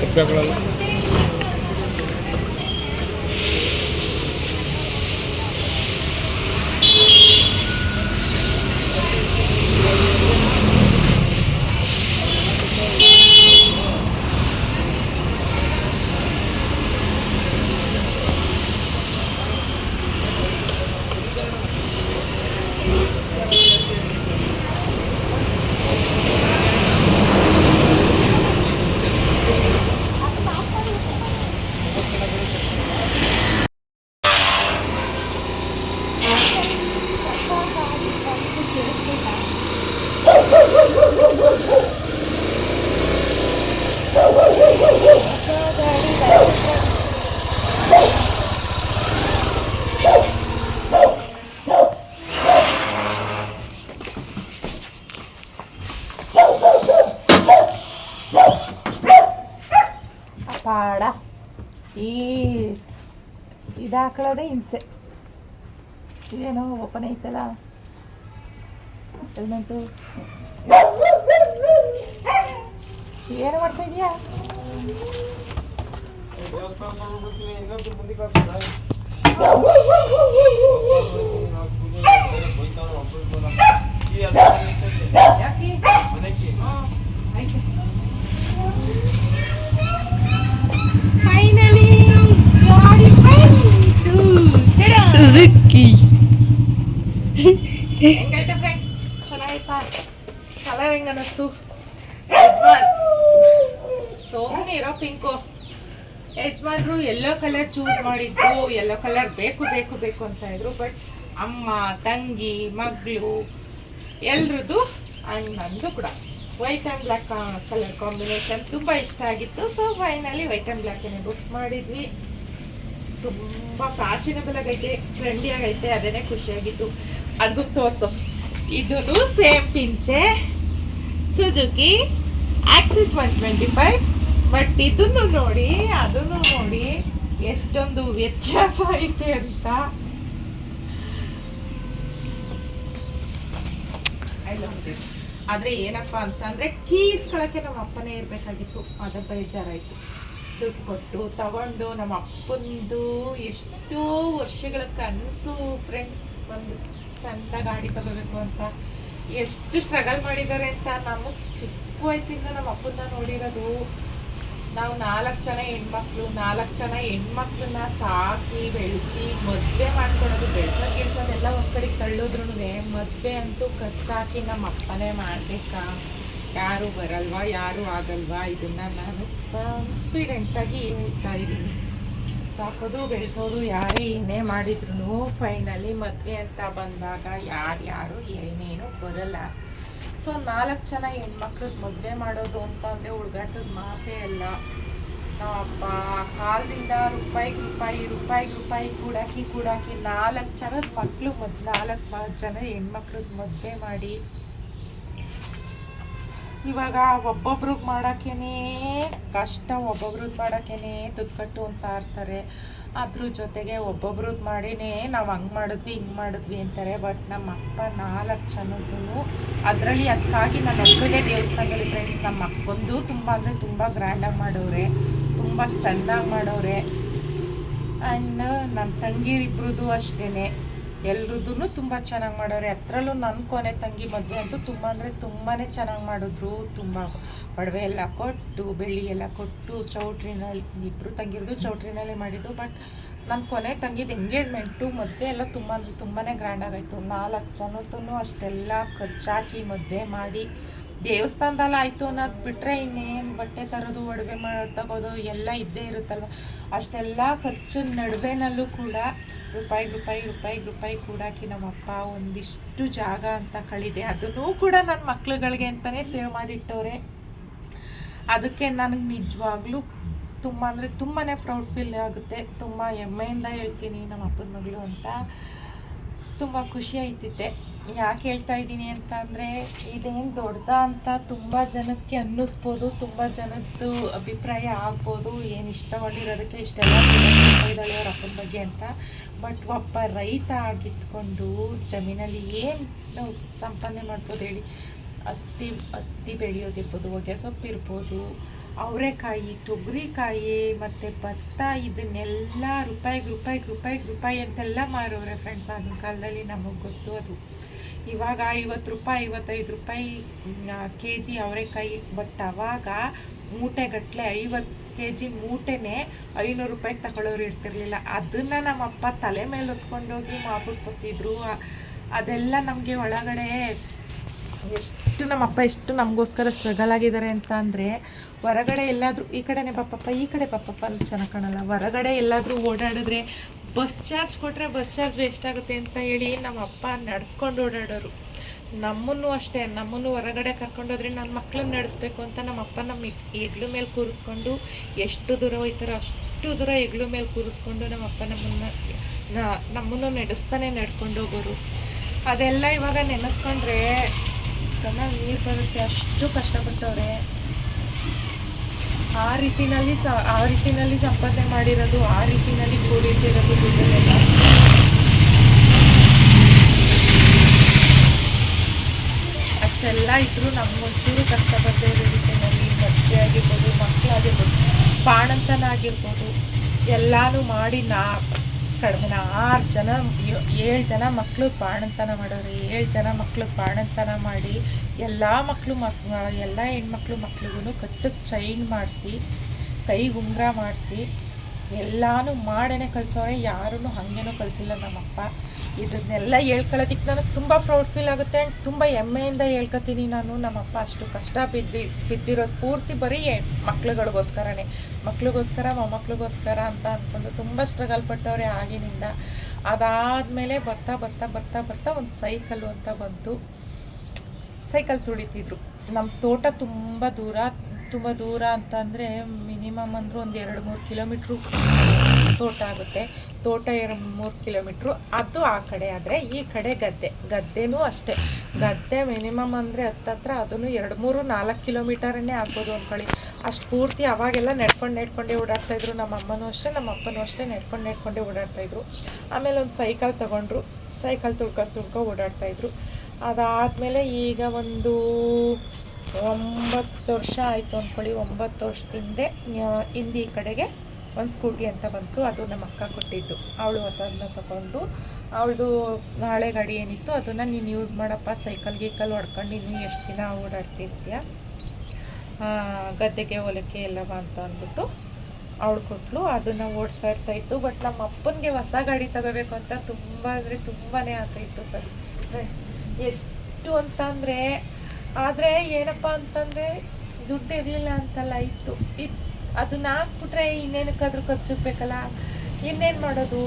ಸಭ್ಯಗಳೆಲ್ಲ ಪಾಡ ಈ ಇದು ಹಾಕೊಳ್ಳೋದೇ ಹಿಂಸೆ. ಇದೇನೋ ಓಪನ್ ಐತಲ್ಲ? ಹೆಲ್ಮೆಂಟು ಏನು ಮಾಡ್ತಾ ಇದೀಯಾ? ಯಾಕೆ ಮನೆಗೆ ಫೈನಲಿ ಗಾಡಿ ಬಂತು ಸುಜುಕಿ ಹೆಂಗೈತೆ ಫ್ರೆಂಡ್ ಚೆನ್ನಾಗೈತಾ ಕಲರ್ ಹೆಂಗ ಸೋಮನೆ ಇರೋ ಪಿಂಕು. ಯಜಮಾನ್ರು ಎಲ್ಲೋ ಕಲರ್ ಚೂಸ್ ಮಾಡಿದ್ದು, ಎಲ್ಲೋ ಕಲರ್ ಬೇಕು ಬೇಕು ಬೇಕು ಅಂತ ಇದ್ರು ಬಟ್ ಅಮ್ಮ, ತಂಗಿ, ಮಗಳು, ಎಲ್ರದ್ದು ಆ್ಯಂಡ್ ನಂದು ಕೂಡ white and black colour combination ತುಂಬ ಇಷ್ಟ ಆಗಿತ್ತು. ಸೊ ಫೈನಲಿ ವೈಟ್ ಆ್ಯಂಡ್ ಬ್ಲ್ಯಾಕನ್ನೇ ಬುಕ್ ಮಾಡಿದ್ವಿ. ತುಂಬ ಫ್ಯಾಷನಬಲ್ ಆಗೈತೆ ಟ್ರೆಂಡಿ ಆಗೈತೆ ಅದೇನೇ ಖುಷಿಯಾಗಿತ್ತು ಅದು ತೋರ್ಸು. ಇದೂ same ಪಿಂಚೆ. Suzuki Access one twenty five but ಇದನ್ನು ನೋಡಿ, ಅದನ್ನು ನೋಡಿ ಎಷ್ಟೊಂದು ವ್ಯತ್ಯಾಸ ಐತೆ ಅಂತ. ಆದರೆ ಏನಪ್ಪ ಅಂತ ಅಂದ್ರೆ ಕೀಸ್ಕೊಳಕ್ಕೆ ನಮ್ಮ ಅಪ್ಪನೇ ಇರಬೇಕಾಗಿತ್ತು. ಅದ ಬೇಜಾರಾಯ್ತು. ದುಡ್ಡು ಕೊಟ್ಟು ತಗೊಂಡು ನಮ್ಮ ಅಪ್ಪಂದು ಎಷ್ಟೋ ವರ್ಷಗಳ ಕನಸು ಫ್ರೆಂಡ್ಸ್ ಒಂದು ಚಂದ ಗಾಡಿ ತಗೋಬೇಕು ಅಂತ. ಎಷ್ಟು ಸ್ಟ್ರಗಲ್ ಮಾಡಿದ್ದಾರೆ ಅಂತ ನಮಗೆ ಚಿಕ್ಕ ವಯಸ್ಸಿಂದ ನಮ್ಮ ಅಪ್ಪನ ನೋಡಿರೋದು. ನಾವು ನಾಲ್ಕು ಜನ ಹೆಣ್ಮಕ್ಳು, ನಾಲ್ಕು ಜನ ಹೆಣ್ಮಕ್ಳನ್ನ ಸಾಕಿ ಬೆಳೆಸಿ ಮದುವೆ ಮಾಡ್ಕೊಡೋದು ಬೆಳ್ಸೋ ಎಲ್ಲ ಒಂದು ಕಡೆ ತಳ್ಳಿದ್ರು ಮದುವೆ ಅಂತೂ ಖರ್ಚಾಕಿ ನಮ್ಮ ಅಪ್ಪನೇ ಮಾಡಬೇಕಾ? ಯಾರು ಬರಲ್ವಾ? ಯಾರು ಆಗಲ್ವಾ? ಇದನ್ನು ನಾನು ಕಾನ್ಫಿಡೆಂಟಾಗಿ ಹೇಳ್ತಾ ಇದ್ದೀನಿ. ಸಾಕೋದು ಬೆಳೆಸೋದು ಯಾರೇ ಏನೇ ಮಾಡಿದ್ರು ಫೈನಲಿ ಮದುವೆ ಅಂತ ಬಂದಾಗ ಯಾರ್ಯಾರು ಏನೇನು ಬರಲ್ಲ. ಸೊ ನಾಲ್ಕು ಜನ ಹೆಣ್ಮಕ್ಳದ್ದು ಮದುವೆ ಮಾಡೋದು ಅಂತ ಅಂದರೆ ಹುಡುಗಾಟದ ಮಾತೇ ಅಲ್ಲ. ನಾವಪ್ಪ ಕಾಲದಿಂದ ರೂಪಾಯಿಗೆ ರೂಪಾಯಿ ರೂಪಾಯಿಗೆ ರೂಪಾಯಿ ಕೂಡಾಕಿ ಕೂಡಾಕಿ ನಾಲ್ಕು ಜನದ ಮಕ್ಕಳು ಮದ್ ನಾಲ್ಕು ಜನ ಹೆಣ್ಮಕ್ಳದ್ದು ಮದುವೆ ಮಾಡಿ ಇವಾಗ ಒಬ್ಬೊಬ್ರಿಗೆ ಮಾಡೋಕ್ಕೇನೆ ಕಷ್ಟ ಒಬ್ಬೊಬ್ರದ್ದು ಮಾಡೋಕ್ಕೇನೆ ದುಡ್ಡು ಕಟ್ಟು ಅಂತ ಆಡ್ತಾರೆ ಅದ್ರ ಜೊತೆಗೆ ಒಬ್ಬೊಬ್ರದ್ದು ಮಾಡಿನೇ ನಾವು ಹಂಗೆ ಮಾಡಿದ್ವಿ, ಹಿಂಗೆ ಮಾಡಿದ್ವಿ ಅಂತಾರೆ. ಬಟ್ ನಮ್ಮ ಅಪ್ಪ ನಾಲ್ಕು ಜನದ್ದು ಅದರಲ್ಲಿ ಅದಕ್ಕಾಗಿ ನನ್ನ ಒಬ್ಬರದೇ ದೇವಸ್ಥಾನದಲ್ಲಿ ಫ್ರೆಂಡ್ಸ್ ನಮ್ಮ ಅಕ್ಕಂದು ತುಂಬ ಅಂದರೆ ತುಂಬ ಗ್ರ್ಯಾಂಡಾಗಿ ಮಾಡೋರೆ, ತುಂಬ ಚೆನ್ನಾಗಿ ಮಾಡವ್ರೆ ಆ್ಯಂಡ್ ನನ್ನ ತಂಗಿರಿಬ್ರದ್ದು ಅಷ್ಟೇ ಎಲ್ರದ್ದು ತುಂಬ ಚೆನ್ನಾಗಿ ಮಾಡೋರೆ. ಅದರಲ್ಲೂ ನನ್ನ ಕೊನೆ ತಂಗಿ ಮದುವೆ ಅಂತೂ ತುಂಬ ಅಂದರೆ ತುಂಬಾ ಚೆನ್ನಾಗಿ ಮಾಡಿದ್ರು. ತುಂಬ ಒಡವೆ ಎಲ್ಲ ಕೊಟ್ಟು, ಬೆಳ್ಳಿ ಎಲ್ಲ ಕೊಟ್ಟು, ಚೌಟ್ರಿನಲ್ಲಿ ಇಬ್ಬರು ತಂಗಿರೋದು ಚೌಟ್ರಿನಲ್ಲೇ ಮಾಡಿದ್ದು. ಬಟ್ ನನ್ನ ಕೊನೆ ತಂಗಿದ್ದು ಎಂಗೇಜ್ಮೆಂಟು, ಮದುವೆ ಎಲ್ಲ ತುಂಬ ಅಂದರೆ ತುಂಬಾ ಗ್ರ್ಯಾಂಡಾಗಾಯಿತು ನಾಲ್ಕು ಜನದ್ದು ಅಷ್ಟೆಲ್ಲ ಖರ್ಚಾಕಿ ಮದುವೆ ಮಾಡಿ ದೇವಸ್ಥಾನದಲ್ಲಿ ಆಯಿತು ಅನ್ನೋದು ಬಿಟ್ಟರೆ ಇನ್ನೇನು ಬಟ್ಟೆ ತರೋದು, ಒಡವೆ ಮಾಡಿ ತಗೋದು ಎಲ್ಲ ಇದ್ದೇ ಇರುತ್ತಲ್ವ? ಅಷ್ಟೆಲ್ಲ ಖರ್ಚು ನಡುವೆನಲ್ಲೂ ಕೂಡ ರೂಪಾಯಿ ರೂಪಾಯಿ ರೂಪಾಯಿ ರೂಪಾಯಿ ಕೂಡಾಕಿ ನಮ್ಮಪ್ಪ ಒಂದಿಷ್ಟು ಜಾಗ ಅಂತ ಕಳಿದೆ. ಅದನ್ನೂ ಕೂಡ ನನ್ನ ಮಕ್ಳುಗಳಿಗೆ ಅಂತಲೇ ಸೇವ್ ಮಾಡಿಟ್ಟವ್ರೆ. ಅದಕ್ಕೆ ನನಗೆ ನಿಜವಾಗ್ಲೂ ತುಂಬ ಅಂದರೆ ತುಂಬಾ ಪ್ರೌಡ್ ಫೀಲ್ ಆಗುತ್ತೆ. ತುಂಬ ಹೆಮ್ಮೆಯಿಂದ ಹೇಳ್ತೀನಿ ನಮ್ಮ ಅಪ್ಪನ ಮಗಳು ಅಂತ. ತುಂಬ ಖುಷಿ ಆಯ್ತಿತ್ತೆ. ಯಾಕೆ ಹೇಳ್ತಾ ಇದ್ದೀನಿ ಅಂತ ಅಂದರೆ ಇದೇನು ದೊಡ್ಡದ ಅಂತ ತುಂಬ ಜನಕ್ಕೆ ಅನ್ನಿಸ್ಬೋದು, ತುಂಬ ಜನದ್ದು ಅಭಿಪ್ರಾಯ ಆಗ್ಬೋದು, ಏನು ಇಷ್ಟಗೊಂಡಿರೋದಕ್ಕೆ ಇಷ್ಟೆಲ್ಲ ಇದ್ದಾಳೆ ಅವ್ರ ಅಪ್ಪನ ಬಗ್ಗೆ ಅಂತ. ಬಟ್ ಒಬ್ಬ ರೈತ ಆಗಿದ್ಕೊಂಡು ಜಮೀನಲ್ಲಿ ಏನು ಸಂಪಾದನೆ ಮಾಡ್ಬೋದು ಹೇಳಿ ಹತ್ತಿ ಹತ್ತಿ ಬೆಳೆಯೋದಿರ್ಬೋದು ಹೊಗೆ ಸೊಪ್ಪು ಇರ್ಬೋದು ಅವರೆಕಾಯಿ, ತೊಗರಿಕಾಯಿ, ಮತ್ತು ಭತ್ತ, ಇದನ್ನೆಲ್ಲ ರೂಪಾಯಿಗೆ ರೂಪಾಯಿಗೆ ರೂಪಾಯಿಗೆ ರೂಪಾಯಿ ಅಂತೆಲ್ಲ ಮಾರೋರೆ ಫ್ರೆಂಡ್ಸ್ ಆಗಿನ ಕಾಲದಲ್ಲಿ ನಮಗೆ ಗೊತ್ತು ಅದು. ಇವಾಗ ಐವತ್ತು ರೂಪಾಯಿ, ಐವತ್ತೈದು ರೂಪಾಯಿ ಕೆ ಜಿ ಅವರೆಕಾಯಿ ಬಟ್ ಅವಾಗ ಮೂಟೆಗಟ್ಟಲೆ ಐವತ್ತು ಕೆ ಜಿ ಮೂಟೆನೇ ಐನೂರು ರೂಪಾಯಿಗೆ ತಗೊಳ್ಳೋರು ಇರ್ತಿರ್ಲಿಲ್ಲ. ಅದನ್ನು ನಮ್ಮಪ್ಪ ತಲೆ ಮೇಲೆ ಹೊತ್ಕೊಂಡೋಗಿ ಮಾಡ್ಬಿಟ್ಟು ಬರ್ತಿದ್ರು ಅದೆಲ್ಲ ನಮಗೆ ಒಳಗಡೆ ಎಷ್ಟು ನಮ್ಮಪ್ಪ ಎಷ್ಟು ನಮಗೋಸ್ಕರ ಸ್ಟ್ರಗಲ್ ಆಗಿದ್ದಾರೆ ಅಂತ ಅಂದರೆ, ಹೊರಗಡೆ ಎಲ್ಲಾದರೂ ಈ ಕಡೆನೇ ಪಾಪಪ್ಪ, ಈ ಕಡೆ ಪಾಪಪ್ಪ ಅಲ್ಲಿ ಚೆನ್ನಾಗಿ ಕಾಣಲ್ಲ. ಹೊರಗಡೆ ಎಲ್ಲಾದರೂ ಓಡಾಡಿದ್ರೆ ಬಸ್ ಚಾರ್ಜ್ ಕೊಟ್ಟರೆ ಬಸ್ ಚಾರ್ಜ್ ವೇಸ್ಟ್ ಆಗುತ್ತೆ ಅಂತ ಹೇಳಿ ನಮ್ಮಪ್ಪ ನಡ್ಕೊಂಡು ಓಡಾಡೋರು. ನಮ್ಮನ್ನು ಅಷ್ಟೇ, ನಮ್ಮನ್ನು ಹೊರಗಡೆ ಕರ್ಕೊಂಡೋದ್ರೆ ನನ್ನ ಮಕ್ಕಳನ್ನ ನಡೆಸ್ಬೇಕು ಅಂತ ನಮ್ಮಪ್ಪ ನಮ್ಮ ಹೆಗ್ಲು ಮೇಲೆ ಕೂರಿಸ್ಕೊಂಡು ಎಷ್ಟು ದೂರ ಹೋಯ್ತಾರೋ ಅಷ್ಟು ದೂರ ಹೆಗ್ಲು ಮೇಲೆ ಕೂರಿಸ್ಕೊಂಡು ನಮ್ಮಪ್ಪ ನಮ್ಮನ್ನು, ನ- ನಮ್ಮನ್ನು ನಡೆಸ್ತಾನೆ ನಡ್ಕೊಂಡು ಹೋಗೋರು. ಅದೆಲ್ಲ ಇವಾಗ ನೆನೆಸ್ಕೊಂಡ್ರೆ ಕಣ್ಣಲ್ಲಿ ನೀರು ಬರೋಕ್ಕೆ ಅಷ್ಟು ಕಷ್ಟಪಟ್ಟವ್ರೆ. ಆ ರೀತಿನಲ್ಲಿ ಸ, ಆ ರೀತಿನಲ್ಲಿ ಸಂಪಾದನೆ ಮಾಡಿರೋದು, ಆ ರೀತಿನಲ್ಲಿ ಕೂಡಿಟ್ಟಿರೋದು ದುಡ್ಡನ್ನೆಲ್ಲ. ಅಷ್ಟೆಲ್ಲ ಇದ್ದರೂ ನಮ್ಮ ಒಂಚೂರು ಇರೋ ರೀತಿಯಲ್ಲಿ ಮದುವೆ ಆಗಿರ್ಬೋದು ಮಕ್ಕಳಾಗಿರ್ಬೋದು ಬಾಣಂತನ ಆಗಿರ್ಬೋದು ಎಲ್ಲಾನು ಮಾಡಿ ನಾ ಕಡಿಮೆ. ಆರು ಜನ ಏಳು ಜನ ಮಕ್ಕಳು ಪಾಣಂತನ ಮಾಡೋರು, ಏಳು ಜನ ಮಕ್ಕಳು ಬಾಣಂತನ ಮಾಡಿ ಎಲ್ಲ ಮಕ್ಕಳು ಮಕ್, ಎಲ್ಲ ಹೆಣ್ಮಕ್ಳು ಮಕ್ಳಿಗೂ ಕತ್ತಕ್ಕೆ ಚೈನ್ ಮಾಡಿಸಿ ಕೈಗೆ ಉಂಗುರ ಮಾಡಿಸಿ ಎಲ್ಲಾನು ಮಾಡೇ ಕಳ್ಸೋರೆ ಯಾರೂ ಹಾಗೇನೂ ಕಳಿಸಿಲ್ಲ ನಮ್ಮಪ್ಪ. ಇದನ್ನೆಲ್ಲ ಹೇಳ್ಕೊಳ್ಳೋದಕ್ಕೆ ನನಗೆ ತುಂಬ ಪ್ರೌಡ್ ಫೀಲ್ ಆಗುತ್ತೆ ಆ್ಯಂಡ್ ತುಂಬ ಹೆಮ್ಮೆಯಿಂದ ಹೇಳ್ಕೊತೀನಿ ನಾನು. ನಮ್ಮಪ್ಪ ಅಷ್ಟು ಕಷ್ಟ ಬಿದ್ದಿ, ಬಿದ್ದಿರೋದು ಪೂರ್ತಿ ಬರೀ ಮಕ್ಳುಗಳಿಗೋಸ್ಕರನೇ. ಮಕ್ಳಿಗೋಸ್ಕರ, ಮೊಮ್ಮಕ್ಳಿಗೋಸ್ಕರ ಅಂತ ಅಂದ್ಕೊಂಡು ತುಂಬ ಸ್ಟ್ರಗಲ್ ಪಟ್ಟವ್ರೆ ಆಗಿನಿಂದ. ಅದಾದಮೇಲೆ ಬರ್ತಾ ಬರ್ತಾ ಬರ್ತಾ ಬರ್ತಾ ಒಂದು ಸೈಕಲ್ಲು ಅಂತ ಬಂತು ಸೈಕಲ್ ತುಳಿತಿದ್ರು. ನಮ್ಮ ತೋಟ ತುಂಬ ದೂರ ತುಂಬ ದೂರ ಅಂತಂದರೆ ಮಿನಿಮಮ್ ಅಂದರೂ ಒಂದು ಎರಡು ಮೂರು ಕಿಲೋಮೀಟ್ರು ತೋಟ ಆಗುತ್ತೆ. ತೋಟ ಎರಡು ಮೂರು ಕಿಲೋಮೀಟ್ರು. ಅದು ಆ ಕಡೆ ಆದರೆ ಈ ಕಡೆ ಗದ್ದೆ. ಗದ್ದೆನೂ ಅಷ್ಟೇ. ಗದ್ದೆ ಮಿನಿಮಮ್ ಅಂದರೆ ಹತ್ತತ್ರ ಅದನ್ನು ಎರಡು ಮೂರು ನಾಲ್ಕು ಕಿಲೋಮೀಟರನ್ನೇ ಆಗ್ಬೋದು ಅಂದ್ಕೊಳ್ಳಿ. ಅಷ್ಟು ಪೂರ್ತಿ ಅವಾಗೆಲ್ಲ ನೆಡ್ಕೊಂಡು ನಡ್ಕೊಂಡೇ ಓಡಾಡ್ತಾಯಿದ್ರು ನಮ್ಮ ಅಮ್ಮನೂ ಅಷ್ಟೇ, ನಮ್ಮ ಅಪ್ಪನೂ ಅಷ್ಟೇ ನೆಡ್ಕೊಂಡು ನಡ್ಕೊಂಡೇ ಓಡಾಡ್ತಾಯಿದ್ರು ಆಮೇಲೆ ಒಂದು ಸೈಕಲ್ ತೊಗೊಂಡ್ರು. ಸೈಕಲ್ ತುಳ್ಕೊಂಡು ತುಳ್ಕೊ ಓಡಾಡ್ತಾಯಿದ್ರು ಅದಾದಮೇಲೆ ಈಗ ಒಂದು ಒಂಬತ್ತು ವರ್ಷ ಆಯಿತು ಅಂದ್ಕೊಳ್ಳಿ, ಒಂಬತ್ತು ವರ್ಷದಿಂದೆ ಹಿಂದಿ ಈ ಕಡೆಗೆ ಒಂದು ಸ್ಕೂಟಿ ಅಂತ ಬಂತು. ಅದು ನಮ್ಮ ಅಕ್ಕ ಕೊಟ್ಟಿದ್ದು. ಅವಳು ಹೊಸದನ್ನ ತಗೊಂಡು, ಅವಳದು ಹಳೆ ಗಾಡಿ ಏನಿತ್ತು ಅದನ್ನು ನೀನು ಯೂಸ್ ಮಾಡಪ್ಪ. ಸೈಕಲ್ ಗೀಕಲ್ ಹೊಡ್ಕೊಂಡು ಇನ್ನು ಎಷ್ಟು ದಿನ ಓಡಾಡ್ತಿರ್ತೀಯ? ಗದ್ದೆಗೆ ಹೊಲಕ್ಕೆ ಎಲ್ಲವ ಅಂತ ಅಂದ್ಬಿಟ್ಟು ಅವಳು ಕೊಟ್ಟಲು ಅದನ್ನು ಓಡಿಸ್ತಾ ಇರ್ತಾ ಇತ್ತು. ಬಟ್ ನಮ್ಮ ಅಪ್ಪನಿಗೆ ಹೊಸ ಗಾಡಿ ತಗೋಬೇಕು ಅಂತ ತುಂಬ ಅಂದರೆ ತುಂಬಾ ಆಸೆ ಇತ್ತು ಫಸ್ಟ್ ಎಷ್ಟು ಅಂತ ಅಂದರೆ ಆದರೆ ಏನಪ್ಪ ಅಂತಂದರೆ ದುಡ್ಡು ಇರಲಿಲ್ಲ ಅಂತಲ್ಲ ಇತ್ತು. ಇತ್ತು ಅದನ್ನ ಹಾಕ್ಬಿಟ್ರೆ ಇನ್ನೇನಕ್ಕಾದ್ರೂ ಖರ್ಚಿಗೆ ಬೇಕಲ್ಲ? ಇನ್ನೇನು ಮಾಡೋದು?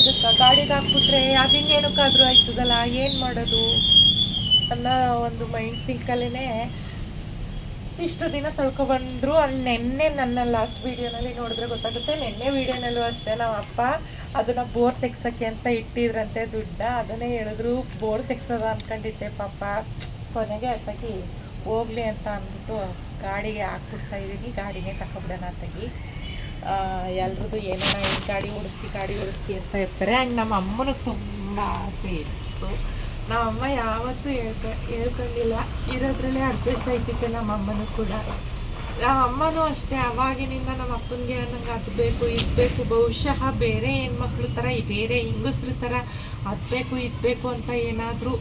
ಇದಕ್ಕೆ ಗಾಡಿಗೆ ಹಾಕ್ಬಿಟ್ರೆ ಅದು ಇನ್ನೇನಕ್ಕಾದ್ರೂ ಆಯ್ತದಲ್ಲ? ಏನು ಮಾಡೋದು? ಅನ್ನೋ ಒಂದು ಮೈಂಡ್ ಥಿಂಕಲ್ಲೇ ಇಷ್ಟು ದಿನ ತಳ್ಕೊಬಂದ್ರು ಅಲ್ಲಿ ನೆನ್ನೆ ನನ್ನ ಲಾಸ್ಟ್ ವೀಡಿಯೋನಲ್ಲಿ ನೋಡಿದ್ರೆ ಗೊತ್ತಾಗುತ್ತೆ. ನೆನ್ನೆ ವೀಡಿಯೋನಲ್ಲೂ ಅಷ್ಟೇ ನಮ್ಮ ಅಪ್ಪ ಅದನ್ನು ಬೋರ್ ತೆಗ್ಸೋಕ್ಕೆ ಅಂತ ಇಟ್ಟಿದ್ರಂತೆ ದುಡ್ಡ ಅದನ್ನೇ ಹೇಳಿದ್ರು, ಬೋರ್ ತೆಗ್ಸೋದ? ಅಂದ್ಕೊಂಡಿದ್ದೆ ಪಾಪ. ಕೊನೆಗೆ ತಗಿ ಹೋಗ್ಲಿ ಅಂತ ಅಂದ್ಬಿಟ್ಟು ಗಾಡಿಗೆ ಹಾಕ್ಬಿಡ್ತಾ ಇದ್ದೀನಿ ಗಾಡಿನೇ ತಗೊಬಿಡೋಣ ತಗಿ ಎಲ್ರದ್ದು ಏನೋ ಈ ಗಾಡಿ ಓಡಿಸ್ತಿ ಗಾಡಿ ಓಡಿಸ್ತಿ ಅಂತ ಇರ್ತಾರೆ ಆ್ಯಂಡ್ ನಮ್ಮ ಅಮ್ಮನಿಗೆ ತುಂಬ ಆಸೆ ಇತ್ತು. ನಮ್ಮಮ್ಮ ಯಾವತ್ತೂ ಹೇಳ್ಕ, ಹೇಳ್ಕೊಂಡಿಲ್ಲ. ಇರೋದ್ರಲ್ಲೇ ಅಡ್ಜಸ್ಟ್ ಆಯ್ತಿತ್ತು ನಮ್ಮ ಅಮ್ಮನೂ ಕೂಡ. ನಮ್ಮ ಅಮ್ಮನೂ ಅಷ್ಟೇ. ಅವಾಗಿನಿಂದ ನಮ್ಮ ಅಪ್ಪನಿಗೆ ನಂಗೆ ಅದು ಬೇಕು, ಇದು ಬೇಕು. ಬಹುಶಃ ಬೇರೆ ಹೆಣ್ಮಕ್ಳು ಥರ, ಬೇರೆ ಹೆಂಗಸ್ರ ಥರ ಅದು ಬೇಕು, ಇದು ಬೇಕು ಅಂತ ಏನಾದರೂ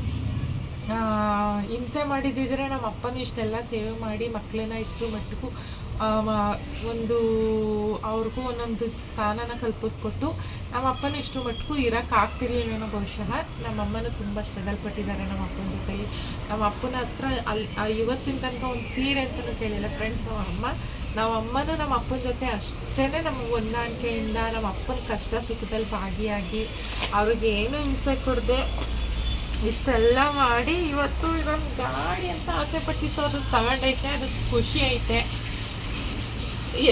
ಹಿಂಸೆ ಮಾಡಿದ್ದಿದ್ರೆ ನಮ್ಮ ಅಪ್ಪನೂ ಇಷ್ಟೆಲ್ಲ ಸೇವೆ ಮಾಡಿ ಮಕ್ಕಳನ್ನ ಇಷ್ಟು ಮಟ್ಟಿಗೂ ಒಂದು ಅವ್ರಿಗೂ ಒಂದೊಂದು ಸ್ಥಾನನ ಕಲ್ಪಿಸ್ಕೊಟ್ಟು ನಮ್ಮ ಅಪ್ಪನೂ ಇಷ್ಟು ಮಟ್ಟಿಗೂ ಇರೋಕ್ಕೆ ಆಗ್ತಿರ್ಲಿಲ್ವೇನೋ ಬಹುಶಃ ನಮ್ಮ ಅಮ್ಮನೂ ತುಂಬ ಸ್ಟ್ರಗಲ್ ಪಟ್ಟಿದ್ದಾರೆ ನಮ್ಮ ಅಪ್ಪನ ಜೊತೆಲಿ. ನಮ್ಮ ಅಪ್ಪನ ಹತ್ರ ಅಲ್ಲಿ ಇವತ್ತಿನ ತನಕ ಒಂದು ಸೀರೆ ಅಂತಲೂ ಕೇಳಿಲ್ಲ. ಫ್ರೆಂಡ್ಸ್ ನಮ್ಮ ಅಮ್ಮ, ನಮ್ಮ ಅಮ್ಮನೂ ನಮ್ಮ ಅಪ್ಪನ ಜೊತೆ ಅಷ್ಟೇ ನಮ್ಮ ಹೊಂದಾಣಿಕೆಯಿಂದ ನಮ್ಮ ಅಪ್ಪನ ಕಷ್ಟ ಸುಖದಲ್ಲಿ ಭಾಗಿಯಾಗಿ ಅವ್ರಿಗೆ ಏನು ಹಿಂಸೆ ಕೊಡದೆ ಇಷ್ಟೆಲ್ಲ ಮಾಡಿ ಇವತ್ತು ಇದೊಂದು ಗಾಡಿ ಅಂತ ಆಸೆ ಪಟ್ಟಿತ್ತು. ಅದು ತಗೊಂಡೈತೆ, ಅದು ಖುಷಿ ಐತೆ.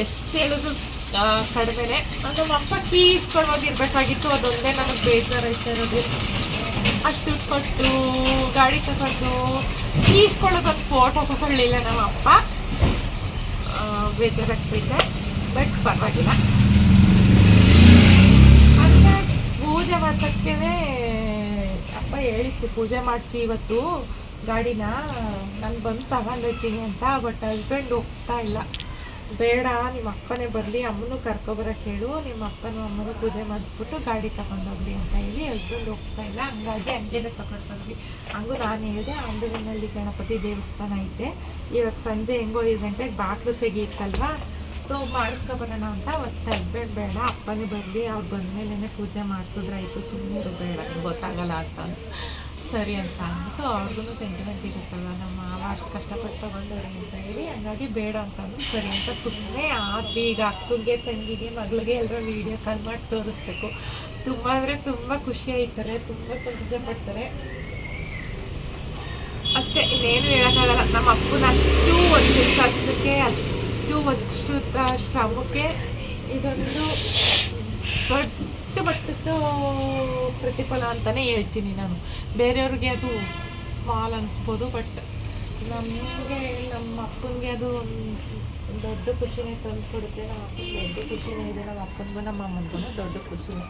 ಎಷ್ಟು ಹೇಳಿದ್ರು ಕಡಿಮೆನೆ. ಅದು ನಮ್ಮ ಅಪ್ಪ ಕೀಸ್ ಕೊಡುವಾಗ ಇರಬೇಕಾಗಿತ್ತು ಅದೊಂದೇ ನನಗೆ ಬೇಜಾರೈತೆ ಇರೋದು. ಅಷ್ಟು ಕೊಟ್ಟು ಗಾಡಿ ತಗೊಂಡು ಕೀಸ್ಕೊಳ್ಳೋದೊಂದು ಫೋಟೋ ತಗೊಳ್ಳಿಲ್ಲ ನಮ್ಮ ಅಪ್ಪ. ಬೇಜಾರಾಗ್ತೈತೆ ಬಟ್ ಪರವಾಗಿಲ್ಲ. ಅಂದರೆ ಪೂಜೆ ಮಾಡ್ಸೋಕ್ಕೆ ಅಪ್ಪ ಹೇಳಿತ್ತು ಪೂಜೆ ಮಾಡಿಸಿ ಇವತ್ತು ಗಾಡಿನ, ನಾನು ಬಂದು ತಗೊಂಡೋಗ್ತೀನಿ ಅಂತ ಬಟ್ ಹಸ್ಬೆಂಡ್ ಹೋಗ್ತಾ ಇಲ್ಲ. ಬೇಡ ನಿಮ್ಮ ಅಪ್ಪನೇ ಬರಲಿ ಅಮ್ಮನೂ ಕರ್ಕೊಬರಕ್ಕೆ ಹೇಳು ನಿಮ್ಮ ಅಪ್ಪನೂ ಅಮ್ಮನೂ ಪೂಜೆ ಮಾಡಿಸ್ಬಿಟ್ಟು ಗಾಡಿ ತಗೊಂಡೋಗ್ಲಿ ಅಂತ ಹೇಳಿ ಹಸ್ಬೆಂಡ್ ಹೋಗ್ತಾ ಇಲ್ಲ. ಹಂಗಾಗಿ ಹಂಗೇನೆ ತಗೊಂಡು ಬಂದ್ವಿ. ಹಂಗೂ ನಾನು ಹೇಳಿದೆ ಅಂದೂರಿನಲ್ಲಿ ಗಣಪತಿ ದೇವಸ್ಥಾನ ಐತೆ. ಇವಾಗ ಸಂಜೆ ಹೆಂಗೋ ಐದು ಗಂಟೆಗೆ ಬಾಗಿಲು ತೆಗೀತಲ್ವಾ ಸೊ ಮಾಡಿಸ್ಕೊಬರೋಣ ಅಂತ ಅವತ್ತು ಹಸ್ಬೆಂಡ್ ಬೇಡ, ಅಪ್ಪನೇ ಬರಲಿ ಅವ್ರು ಬಂದಮೇಲೆ ಪೂಜೆ ಮಾಡಿಸಿದ್ರಾಯ್ತು ಸುಮ್ಮನೆ ಬೇಡ ಗೊತ್ತಾಗಲ್ಲ ಅಂತ ಸರಿ ಅಂತ ಅಂದ್ಬಿಟ್ಟು ಅವ್ರಿಗೂ ಸೆಂಟಿಮೆಂಟ್ ಇರುತ್ತಲ್ಲ ನಮ್ಮ ಮಾವ ಅಷ್ಟು ಕಷ್ಟಪಟ್ಟು ತೊಗೊಂಡವ್ರಿ ಅಂತ ಹೇಳಿ, ಹಂಗಾಗಿ ಬೇಡ ಅಂತಂದು ಸರಿ ಅಂತ ಸುಮ್ಮನೆ ಆದ್ವಿ ಈಗ ಅಕ್ಕಂಗೆ, ತಂಗಿಗೆ, ಮಗಳಿಗೆ ಎಲ್ಲರೂ ವೀಡಿಯೋ ಕಾಲ್ ಮಾಡಿ ತೋರಿಸ್ಬೇಕು. ತುಂಬ ಅಂದರೆ ತುಂಬ ಖುಷಿ ಆಯ್ತಾರೆ, ತುಂಬ ಸಂತೋಷ ಪಡ್ತಾರೆ ಅಷ್ಟೇ, ಇನ್ನೇನು ಹೇಳೋಕ್ಕಾಗಲ್ಲ. ನಮ್ಮ ಅಪ್ಪನ ಅಷ್ಟು ಒಂದು ಕಷ್ಟಕ್ಕೆ ಅಷ್ಟು ಒಂದು ಶ್ರಮಕ್ಕೆ ಇದೊಂದು ದೊಡ್ಡ ಮಟ್ಟದ ಪ್ರತಿಫಲ ಅಂತಲೇ ಹೇಳ್ತೀನಿ ನಾನು. ಬೇರೆಯವ್ರಿಗೆ ಅದು ಸ್ಮಾಲ್ ಅನಿಸ್ಬೋದು, ಬಟ್ ನಮಗೆ, ನಮ್ಮ ಅಪ್ಪನಿಗೆ ಅದು ದೊಡ್ಡ ಖುಷಿನೇ ತಂದು ಕೊಡುತ್ತೆ. ನಮ್ಮ ಅಪ್ಪನ ದೊಡ್ಡ ಖುಷಿನೇ ಇದೆ. ನಮ್ಮ ಅಪ್ಪನಿಗೂ ನಮ್ಮ ಅಮ್ಮನಿಗೂ ದೊಡ್ಡ ಖುಷಿನೇ.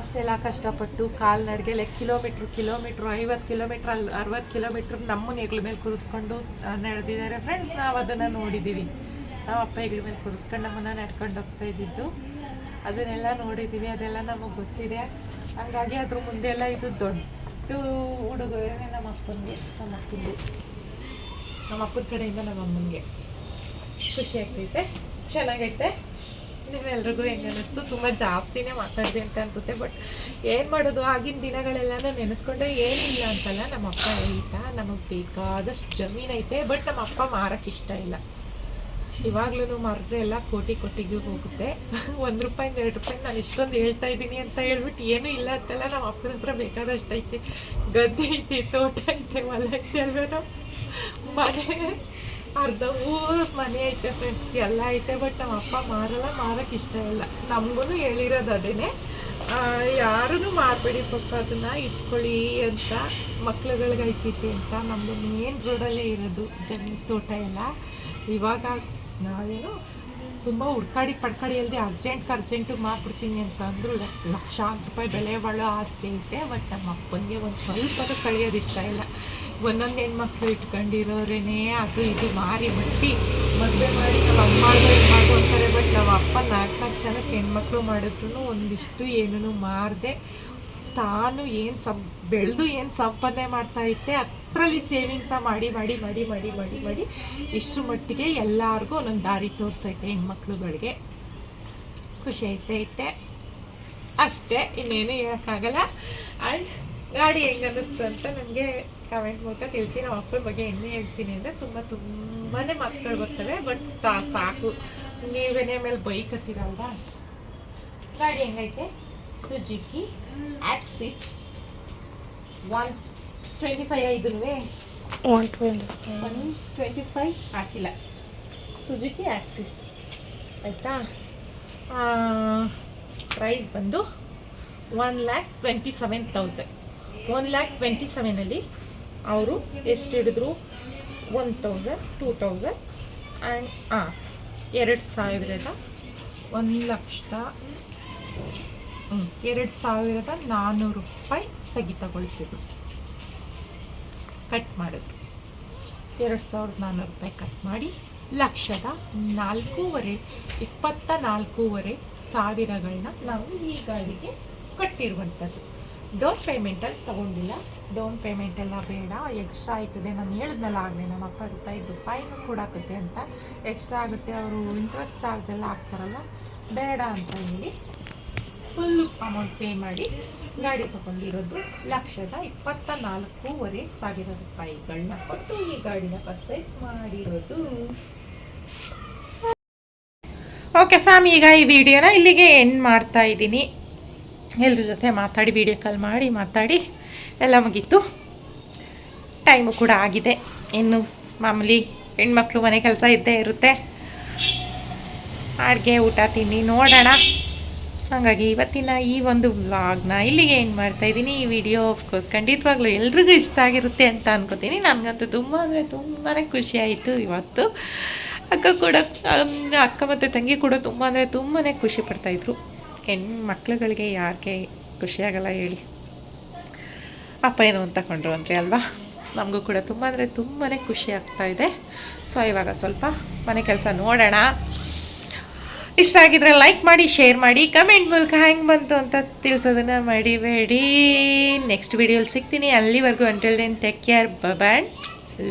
ಅಷ್ಟೆಲ್ಲ ಕಷ್ಟಪಟ್ಟು ಕಾಲ್ನಡಿಗೆ ಕಿಲೋಮೀಟ್ರ್ ಕಿಲೋಮೀಟ್ರ್, ಐವತ್ತು ಕಿಲೋಮೀಟ್ರ್ ಅಲ್ಲಿ ಅರವತ್ತು ಕಿಲೋಮೀಟ್ರ್ ನಮ್ಮನ್ನ ಹೆಗ್ಲ ಮೇಲೆ ಕೂರಿಸ್ಕೊಂಡು ನಡೆದಿದ್ದಾರೆ. ಫ್ರೆಂಡ್ಸ್ ನಾವು ಅದನ್ನು ನೋಡಿದ್ದೀವಿ ನಾವು ಅಪ್ಪ ಹೆಗ್ಳ ಮೇಲೆ ಕೂರಿಸ್ಕೊಂಡು ನಮ್ಮನ್ನು ನಡ್ಕೊಂಡು ಹೋಗ್ತಾ ಇದ್ದಿದ್ದು. ಅದನ್ನೆಲ್ಲ ನೋಡಿದ್ದೀವಿ ಅದೆಲ್ಲ ನಮಗೆ ಗೊತ್ತಿದೆ. ಹಂಗಾಗಿ ಅದ್ರ ಮುಂದೆ ಎಲ್ಲ ಇದು ದೊಡ್ಡ ಹುಡುಗರೇ ನಮ್ಮ ಅಪ್ಪನಿಗೆ ನಮ್ಮ ನಮ್ಮ ಅಪ್ಪನ ಕಡೆಯಿಂದ ನಮ್ಮ ಅಮ್ಮನಿಗೆ ಖುಷಿ ಆಗ್ತೈತೆ. ಚೆನ್ನಾಗೈತೆ. ನಿಮ್ಮೆಲ್ರಿಗೂ ಹೆಂಗೆ ಅನ್ನಿಸ್ತು ತುಂಬ ಜಾಸ್ತಿನೇ ಮಾತಾಡಿದೆ ಅಂತ ಅನಿಸುತ್ತೆ ಬಟ್ ಏನು ಮಾಡೋದು? ಆಗಿನ ದಿನಗಳೆಲ್ಲನೂ ನೆನೆಸ್ಕೊಂಡ್ರೆ ಏನಿಲ್ಲ ಅಂತಲ್ಲ ನಮ್ಮ ಅಪ್ಪ ಹೇಳ್ತಾ, ನಮಗೆ ಬೇಕಾದಷ್ಟು ಜಮೀನು ಐತೆ ಬಟ್ ನಮ್ಮ ಅಪ್ಪ ಮಾರಕ್ಕೆ ಇಷ್ಟ ಇಲ್ಲ. ಇವಾಗ್ಲೂ ಮಾರಿದ್ರೆ ಎಲ್ಲ ಕೋಟಿ ಕೋಟಿಗೂ ಹೋಗುತ್ತೆ. ಒಂದು ರೂಪಾಯಿಂದ ಎರಡು ರೂಪಾಯಿ ನಾನು ಇಷ್ಟೊಂದು ಹೇಳ್ತಾ ಇದ್ದೀನಿ ಅಂತ ಹೇಳ್ಬಿಟ್ಟು ಏನೂ ಇಲ್ಲ ಅಂತೆಲ್ಲ ನಮ್ಮ ಅಪ್ಪನ ಹತ್ರ ಬೇಕಾದಷ್ಟು ಐತೆ. ಗದ್ದೆ ಐತೆ, ತೋಟ ಐತೆ, ಹೊಲ ಐತೆ ಅಲ್ವೇನೋ? ಮನೆ. ಅರ್ಧ ಊರ್ ಮನೆ ಐತೆ ಫ್ರೆಂಡ್ಸ್ ಎಲ್ಲ ಐತೆ ಬಟ್ ನಮ್ಮ ಅಪ್ಪ ಮಾರಲ್ಲ ಮಾರಕ್ಕೆ ಇಷ್ಟ ಇಲ್ಲ. ನಮಗೂ ಹೇಳಿರೋದು ಅದೇನೆ. ಯಾರೂ ಮಾರಬೇಡಿ ಪಪ್ಪ, ಅದನ್ನ ಇಟ್ಕೊಳ್ಳಿ ಅಂತ ಮಕ್ಳುಗಳಿಗೆ ಐತೈತಿ ಅಂತ. ನಮ್ಮದು ಮೇನ್ ರೋಡಲ್ಲೇ ಇರೋದು ಜನ ತೋಟ ಎಲ್ಲ. ಇವಾಗ ನಾವೇನು ತುಂಬ ಹುಡ್ಕಾಡಿ ಪಡ್ಕಾಡಿ ಅಲ್ಲದೆ ಅರ್ಜೆಂಟ್ಗೆ ಅರ್ಜೆಂಟಿಗೆ ಮಾರ್ಬಿಡ್ತೀನಿ ಅಂತ ಅಂದರು ಲಕ್ಷಾಂತರ ರೂಪಾಯಿ ಬೆಲೆ ಬಾಳೋ ಆಸ್ತಿ ಐತೆ ಬಟ್ ನಮ್ಮ ಅಪ್ಪನಿಗೆ ಒಂದು ಸ್ವಲ್ಪ ಕಳಿಯೋದು ಇಷ್ಟ ಇಲ್ಲ. ಒಂದೊಂದು ಹೆಣ್ಮಕ್ಳು ಇಟ್ಕೊಂಡಿರೋರೇನೆ, ಅದು ಇದು ಮಾರಿ ಬಿಟ್ಟು ಮದುವೆ ಮಾಡಿ ನಮ್ಮ ಅಮ್ಮ ಮಾಡು ಅಂತಾರೆ ಬಟ್ ನಮ್ಮ ಅಪ್ಪ ನಾಲ್ಕು ನಾಲ್ಕು ಜನಕ್ಕೆ ಹೆಣ್ಮಕ್ಳು ಮಾಡಿದ್ರು ಒಂದಿಷ್ಟು ಏನೂ ಮಾರದೆ ತಾನು ಏನು ಸಂ, ಬೆಳೆದು ಏನು ಸಂಪಾದನೆ ಮಾಡ್ತಾ ಇತ್ತೆ ಅದರಲ್ಲಿ ಸೇವಿಂಗ್ಸ್ನ ಮಾಡಿ ಮಾಡಿ ಮಾಡಿ ಮಾಡಿ ಮಾಡಿ ಮಾಡಿ ಇಷ್ಟು ಮಟ್ಟಿಗೆ ಎಲ್ಲರಿಗೂ ಒಂದೊಂದು ದಾರಿ ತೋರಿಸೈತೆ ಹೆಣ್ಮಕ್ಳುಗಳಿಗೆ. ಖುಷಿ ಐತೆ ಐತೆ. ಅಷ್ಟೇ, ಇನ್ನೇನು ಹೇಳೋಕ್ಕಾಗಲ್ಲ. ಆ್ಯಂಡ್ ಗಾಡಿ ಹೆಂಗೆ ಅನ್ನಿಸ್ತು ಅಂತ ನನಗೆ ಕಮೆಂಟ್ ಮೂಲಕ ತಿಳಿಸಿ ನಮ್ಮ ಮಕ್ಕಳ ಬಗ್ಗೆ ಇನ್ನೂ ಹೇಳ್ತೀನಿ ಅಂದರೆ ತುಂಬ ತುಂಬಾ ಮಾತುಗಳು ಬರ್ತವೆ ಬಟ್ ಸ್ಟಾ ಸಾಕು. ನೀವೇನೇ ಮೇಲೆ ಬೈಕ್ ಹತ್ತಿರಲ್ವ? ಗಾಡಿ ಹೆಂಗೈತೆ? Suzuki Access one twenty five ಐದು one twenty one twenty five ಹಾಕಿಲ್ಲ. ಸುಜುಕಿ ಆಕ್ಸಿಸ್ ಆಯಿತಾ? ಪ್ರೈಸ್ ಬಂದು one lakh twenty seven thousand one lakh twenty ಸೆವೆನಲ್ಲಿ ಅವರು ಎಷ್ಟು ಹಿಡಿದ್ರು? One thousand two thousand and ಹಾಂ ಎರಡು ಸಾವಿರದ ಒಂದು ಲಕ್ಷದ ಎರಡು ಸಾವಿರದ ನಾನ್ನೂರು ರೂಪಾಯಿ ಸ್ಥಗಿತಗೊಳಿಸಿದ್ರು. ಕಟ್ ಮಾಡಿದ್ರು ಎರಡು ಸಾವಿರದ ನಾನ್ನೂರು ರೂಪಾಯಿ ಕಟ್ ಮಾಡಿ, ಲಕ್ಷದ ನಾಲ್ಕೂವರೆ, ಇಪ್ಪತ್ತ ನಾಲ್ಕೂವರೆ ಸಾವಿರಗಳನ್ನ ನಾವು ಈ ಗಾಡಿಗೆ ಕಟ್ಟಿರುವಂಥದ್ದು. ಡೌನ್ ಪೇಮೆಂಟಲ್ಲಿ ತೊಗೊಂಡಿಲ್ಲ. ಡೌನ್ ಪೇಮೆಂಟ್ ಎಲ್ಲ ಬೇಡ. ಎಕ್ಸ್ಟ್ರಾ ಆಯ್ತದೆ. ನಾನು ಹೇಳಿದ್ನಲ್ಲ ಆಗಲಿ ನಮ್ಮ ಅಪ್ಪ ರೂಪಾಯಿ ರೂಪಾಯಿನೂ ಕೊಡಾಕತ್ತೆ ಅಂತ. ಎಕ್ಸ್ಟ್ರಾ ಆಗುತ್ತೆ. ಅವರು ಇಂಟ್ರೆಸ್ಟ್ ಚಾರ್ಜ್ ಎಲ್ಲ ಹಾಕ್ತಾರಲ್ಲ. ಬೇಡ ಅಂತ ಹೇಳಿ ಫುಲ್ಲು ಅಮೌಂಟ್ ಪೇ ಮಾಡಿ ಗಾಡಿ ತಗೊಂಡಿರೋದು ಲಕ್ಷದ ಇಪ್ಪತ್ತ ನಾಲ್ಕೂವರೆ ಸಾವಿರ ರೂಪಾಯಿಗಳನ್ನ ಕೊಟ್ಟು ಈ ಗಾಡಿನ ಪರ್ಚೇಸ್ ಮಾಡಿರೋದು. ಓಕೆ ಫ್ಯಾಮ್ ಈಗ ಈ ವಿಡಿಯೋನ ಇಲ್ಲಿಗೆ ಎಂಡ್ ಮಾಡ್ತಾ ಇದ್ದೀನಿ. ಎಲ್ಲರ ಜೊತೆ ಮಾತಾಡಿ ವೀಡಿಯೋ ಕಾಲ್ ಮಾಡಿ, ಮಾತಾಡಿ ಎಲ್ಲ ಮುಗೀತು. ಟೈಮು ಕೂಡ ಆಗಿದೆ. ಇನ್ನು ಮಾಮೂಲಿ ಹೆಣ್ಮಕ್ಳು ಮನೆ ಕೆಲಸ ಇದ್ದೇ ಇರುತ್ತೆ. ಅಡುಗೆ, ಊಟ, ತಿಂಡಿ ನೋಡೋಣ. ಹಾಗಾಗಿ ಇವತ್ತಿನ ಈ ಒಂದು ವ್ಲಾಗ್ನ ಇಲ್ಲಿಗೆ ಏನು ಮಾಡ್ತಾಯಿದ್ದೀನಿ ಈ ವಿಡಿಯೋ ಆಫ್ಕೋರ್ಸ್ ಖಂಡಿತವಾಗ್ಲೂ ಎಲ್ರಿಗೂ ಇಷ್ಟ ಆಗಿರುತ್ತೆ ಅಂತ ಅನ್ಕೋತೀನಿ. ನನಗಂತೂ ತುಂಬ ಅಂದರೆ ತುಂಬಾ ಖುಷಿ ಆಯಿತು ಇವತ್ತು. ಅಕ್ಕ ಕೂಡ ಅಕ್ಕ ಮತ್ತು ತಂಗಿ ಕೂಡ ತುಂಬ ಅಂದರೆ ತುಂಬಾ ಖುಷಿ ಪಡ್ತಾಯಿದ್ರು ಹೆಣ್ಣು ಮಕ್ಳುಗಳಿಗೆ ಯಾರಿಗೆ ಖುಷಿಯಾಗಲ್ಲ ಹೇಳಿ. ಅಪ್ಪ ಏನು ಅಂತ ಕೊಂಡ್ರು ಅಂದರೆ ಅಲ್ವಾ? ನಮಗೂ ಕೂಡ ತುಂಬ ಅಂದರೆ ತುಂಬಾ ಖುಷಿ ಆಗ್ತಾ ಇದೆ. ಸೊ ಇವಾಗ ಸ್ವಲ್ಪ ಮನೆ ಕೆಲಸ ನೋಡೋಣ. ಇಷ್ಟ ಆಗಿದ್ರೆ ಲೈಕ್ ಮಾಡಿ ಶೇರ್ ಮಾಡಿ ಕಮೆಂಟ್ ಮೂಲಕ ಹೆಂಗೆ ಬಂತು ಅಂತ ತಿಳಿಸೋದನ್ನು ಮಡಿಬೇಡಿ. ನೆಕ್ಸ್ಟ್ ವಿಡಿಯೋಲಿ ಸಿಗ್ತೀನಿ. ಅಲ್ಲಿವರೆಗೂ until then take care bye and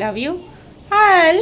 love you all